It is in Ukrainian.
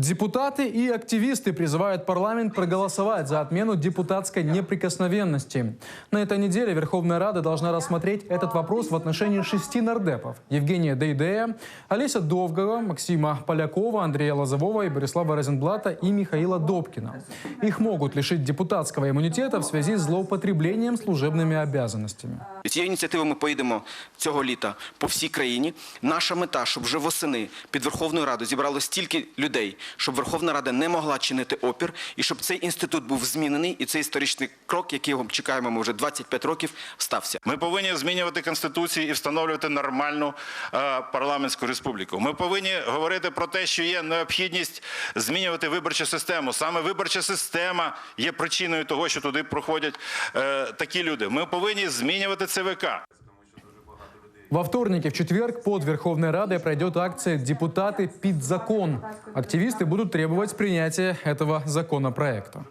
Депутаты и активисты призывают парламент проголосовать за отмену депутатской неприкосновенности. На этой неделе Верховная Рада должна рассмотреть этот вопрос в отношении шести нардепов. Евгения Дейдея, Олеся Довгого, Максима Полякова, Андрея Лозового и Борислава Розенблата и Михаила Добкина. Их могут лишить депутатского иммунитета в связи с злоупотреблением служебными обязанностями. Цією ініціативою ми поїдемо цього літа по всій країні. Наша мета, щоб вже восени під Верховною Радою зібрало стільки людей, щоб Верховна Рада не могла чинити опір, і щоб цей інститут був змінений, і цей історичний крок, який чекаємо ми вже 25 років, стався. Ми повинні змінювати конституцію і встановлювати нормальну е, парламентську республіку. Ми повинні говорити про те, що є необхідність змінювати виборчу систему. Саме виборча система є причиною того, що туди проходять е, такі люди. Ми повинні змінювати ЦВК. Во вторник и в четверг под Верховной Радой пройдет акция «Депутаты під закон». Активисты будут требовать принятия этого законопроекта.